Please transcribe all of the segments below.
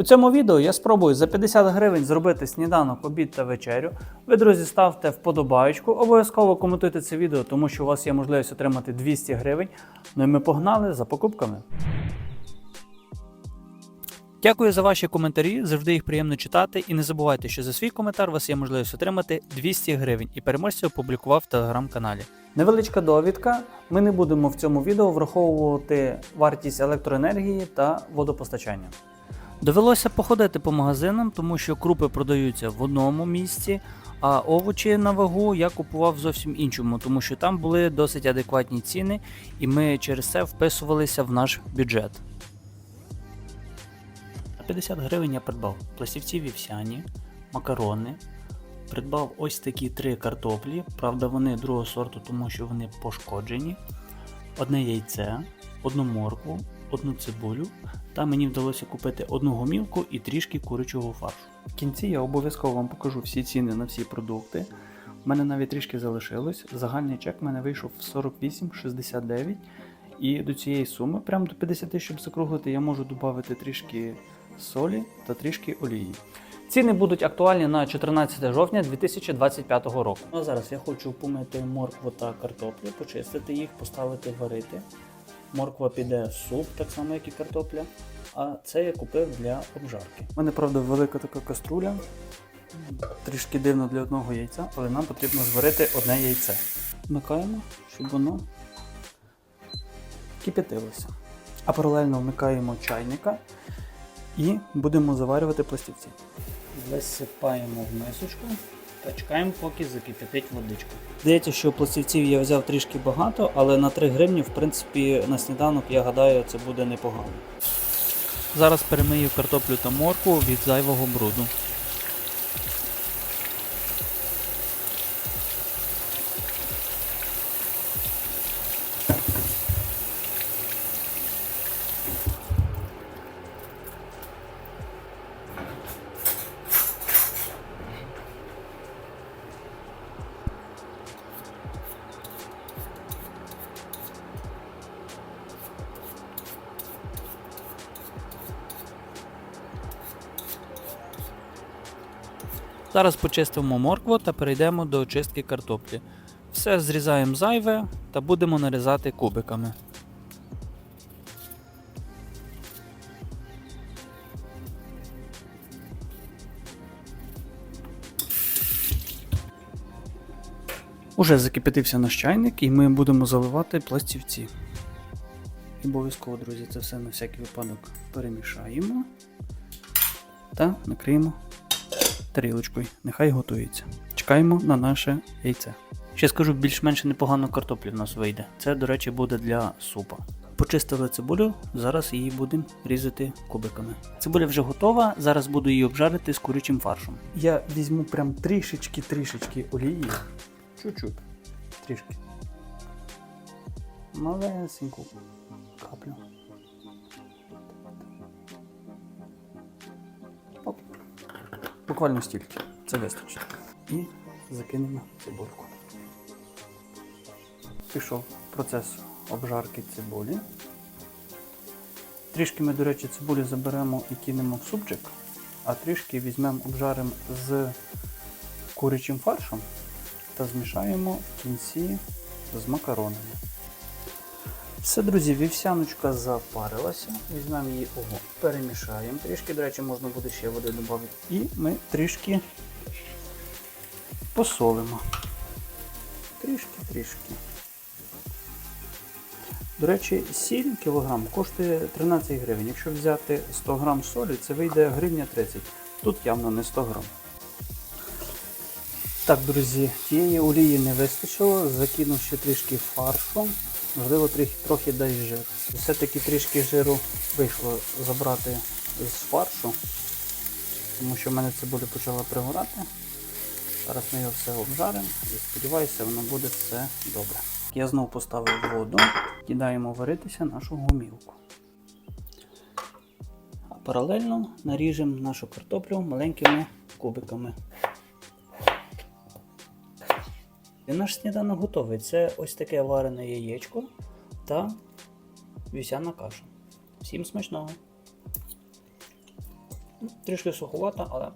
У цьому відео я спробую за 50 гривень зробити сніданок, обід та вечерю. Ви, друзі, ставте вподобаєчку, обов'язково коментуйте це відео, тому що у вас є можливість отримати 200 гривень. Ну і ми погнали за покупками. Дякую за ваші коментарі, завжди їх приємно читати. І не забувайте, що за свій коментар у вас є можливість отримати 200 гривень і переможця опублікував в телеграм-каналі. Невеличка довідка. Ми не будемо в цьому відео враховувати вартість електроенергії та водопостачання. Довелося походити по магазинам, тому що крупи продаються в одному місці, а овочі на вагу я купував зовсім іншому, тому що там були досить адекватні ціни, і ми через це вписувалися в наш бюджет. На 50 гривень я придбав пластівці вівсяні, макарони. Придбав ось такі три картоплі, правда, вони другого сорту, тому що вони пошкоджені. Одне яйце, одну моркву, одну цибулю. Та мені вдалося купити одну гомілку і трішки курячого фаршу. В кінці я обов'язково вам покажу всі ціни на всі продукти. У мене навіть трішки залишилось. Загальний чек в мене вийшов в 48,69. І до цієї суми, прямо до 50, щоб закруглити, я можу додати трішки солі та трішки олії. Ціни будуть актуальні на 14 жовтня 2025 року. Ну, а зараз я хочу помити моркву та картоплю, почистити їх, поставити варити. Морква піде в суп, так само, як і картопля. А це я купив для обжарки. У мене, правда, велика така каструля. Трішки дивно для одного яйця, але нам потрібно зварити одне яйце. Вмикаємо, щоб воно кип'ятилося. А паралельно вмикаємо чайника і будемо заварювати пластівці. Висипаємо в мисочку та чекаємо, поки закипятить водичка. Здається, що пластівців я взяв трішки багато, але на 3 гривні, в принципі, на сніданок, я гадаю, це буде непогано. Зараз перемию картоплю та морку від зайвого бруду. Зараз почистимо моркву та перейдемо до очистки картоплі. Все зрізаємо зайве та будемо нарізати кубиками. Уже закипятився наш чайник і ми будемо заливати пластівці. Обов'язково, друзі, це все на всякий випадок перемішаємо та накриємо тарілочкою. Нехай готується. Чекаємо на наше яйце. Ще скажу, більш-менш непогано картоплі в нас вийде. Це, до речі, буде для супа. Почистили цибулю, зараз її будемо різати кубиками. Цибуля вже готова, зараз буду її обжарити з курячим фаршем. Я візьму прям трішечки-трішечки олії. Чуть-чуть. Трішки. Малесеньку каплю. Буквально стільки. Це вистачить. І закинемо цибульку. Пішов процес обжарки цибулі. Трішки ми, до речі, цибулі заберемо і кинемо в супчик, а трішки візьмемо обжаримо з курячим фаршем та змішаємо в кінці з макаронами. Все, друзі, вівсяночка запарилася. Візьмемо її, ого, перемішаємо. Трішки, до речі, можна буде ще води додати. І ми трішки посолимо. Трішки-трішки. До речі, сіль кілограм коштує 13 гривень. Якщо взяти 100 грам солі, це вийде гривня 30. Тут явно не 100 грам. Так, друзі, тієї олії не вистачило, закинув ще трішки фаршу. Можливо, трохи, трохи дай жир. Все-таки трішки жиру вийшло забрати з фаршу, тому що в мене цибуля почала пригорати. Зараз ми його все обжаримо і сподіваюся, воно буде все добре. Я знову поставив воду, кидаємо варитися нашу гомілку. А паралельно наріжемо нашу картоплю маленькими кубиками. І наш сніданок готовий. Це ось таке варене яєчко та вівсяна каша. Всім смачного! Трішки суховата, але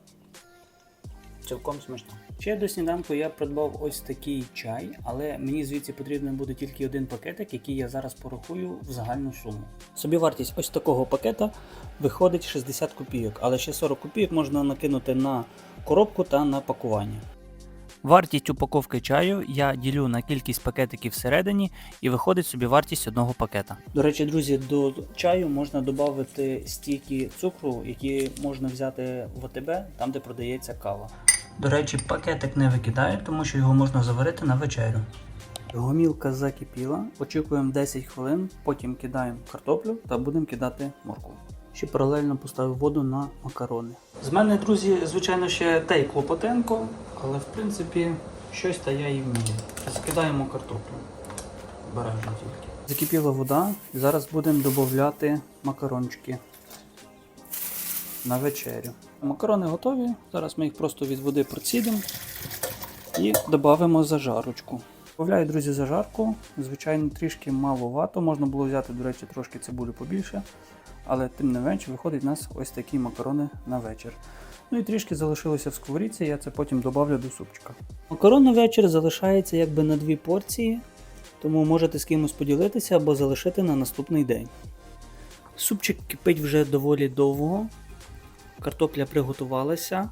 цілком смачна. Ще до сніданку я придбав ось такий чай, але мені звідси потрібен буде тільки один пакетик, який я зараз порахую в загальну суму. Собівартість ось такого пакета виходить 60 копійок, але ще 40 копійок можна накинути на коробку та на пакування. Вартість упаковки чаю я ділю на кількість пакетиків всередині і виходить собі вартість одного пакета. До речі, друзі, до чаю можна додати стільки цукру, які можна взяти в ОТБ, там де продається кава. До речі, пакетик не викидаю, тому що його можна заварити на вечерю. Гомілка закипіла, очікуємо 10 хвилин, потім кидаємо картоплю та будемо кидати моркву. Ще паралельно поставив воду на макарони. З мене, друзі, звичайно, ще те й клопотенко, але в принципі щось та я і вмію. Скидаємо картоплю. Бережно тільки. Закипіла вода, і зараз будемо додати макарончики на вечерю. Макарони готові. Зараз ми їх просто від води процідимо і додамо зажарочку. Добавляю, друзі, зажарку. Звичайно, трішки маловато. Можна було взяти, до речі, трошки цибулю побільше. Але тим не менше виходить у нас ось такі макарони на вечір. Ну і трішки залишилося в сковорідці, я це потім додавлю до супчика. Макарон на вечір залишається якби на дві порції, тому можете з кимось поділитися або залишити на наступний день. Супчик кипить вже доволі довго. Картопля приготувалася.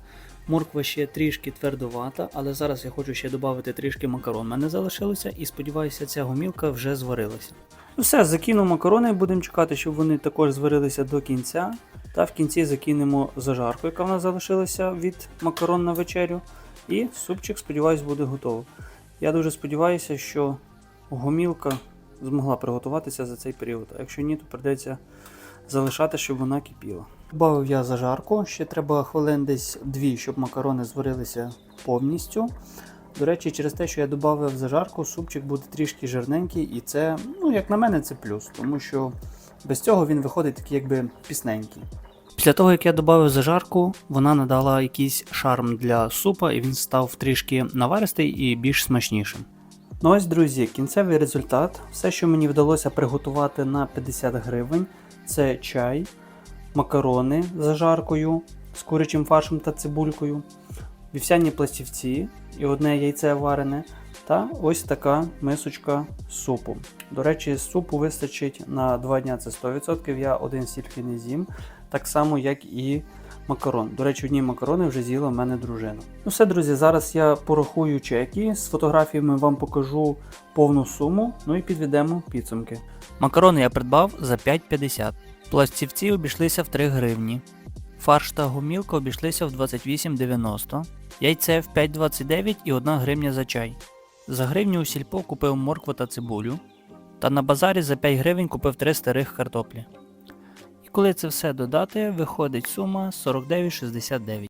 Морква ще трішки твердовата, але зараз я хочу ще додати трішки макарон. У мене залишилося і сподіваюся, ця гомілка вже зварилася. Ну все, закину макарони, будемо чекати, щоб вони також зварилися до кінця. Та в кінці закинемо зажарку, яка в нас залишилася від макарон на вечерю. І супчик, сподіваюся, буде готовий. Я дуже сподіваюся, що гомілка змогла приготуватися за цей період. А якщо ні, то прийдеться залишати, щоб вона кипіла. Добавив я зажарку, ще треба хвилин десь дві, щоб макарони зварилися повністю. До речі, через те, що я додав зажарку, супчик буде трішки жирненький, і це, ну, як на мене, це плюс, тому що без цього він виходить такий якби пісненький. Після того, як я додав зажарку, вона надала якийсь шарм для супа, і він став трішки наваристий і більш смачнішим. Ну ось, друзі, кінцевий результат. Все, що мені вдалося приготувати на 50 гривень, це чай, макарони з зажаркою, з курячим фаршем та цибулькою, вівсяні пластівці і одне яйце варене, та ось така мисочка супу. До речі, супу вистачить на 2 дня, це 100%. Я один стільки не з'їм, так само, як і макарон. До речі, одні макарони вже з'їла в мене дружина. Ну все, друзі, зараз я порахую чеки. З фотографіями вам покажу повну суму, ну і підведемо підсумки. Макарони я придбав за 5,50. Пластівці обійшлися в 3 гривні. Фарш та гумілка обійшлися в 28,90. Яйце в 5,29 і 1 гривня за чай. За гривню у сільпо купив моркву та цибулю. Та на базарі за 5 гривень купив 3 старих картоплі. І коли це все додати, виходить сума 49,69.